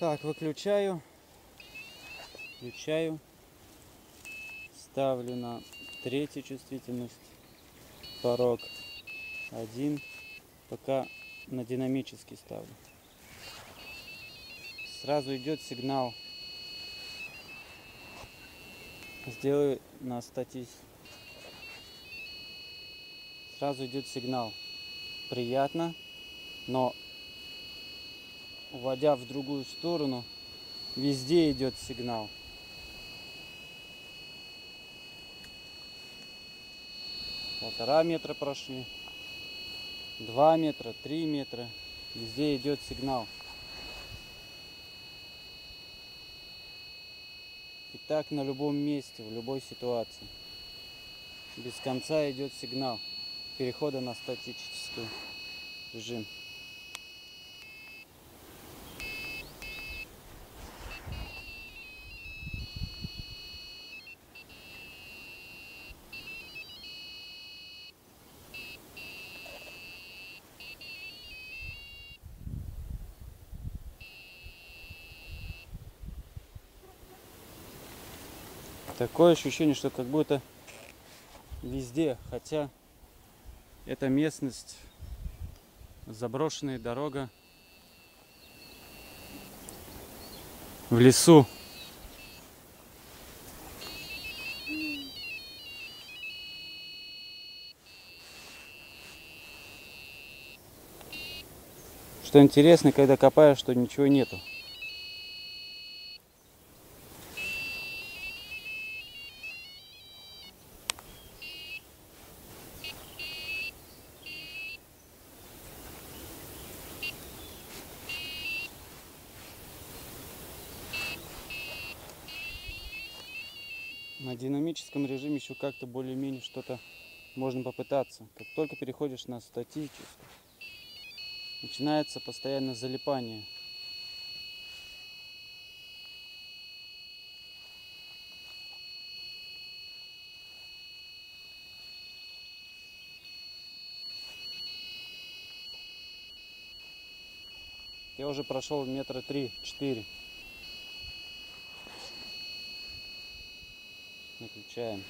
Так, выключаю. Включаю. Ставлю на третью чувствительность. Порог один. Пока на динамический ставлю. Сразу идет сигнал. Сделаю на статис. Сразу идет сигнал. Приятно, но уводя в другую сторону, везде идет сигнал. Полтора метра прошли, два метра, три метра, везде идет сигнал. И так на любом месте, в любой ситуации. Без конца идет сигнал перехода на статический режим. Такое ощущение, что как будто везде, хотя эта местность, заброшенная дорога в лесу. Что интересно, когда копаешь, что ничего нету. На динамическом режиме еще как-то более-менее что-то можно попытаться. Как только переходишь на статическую, начинается постоянно залипание. Я уже прошел метра три-четыре. Выключаем.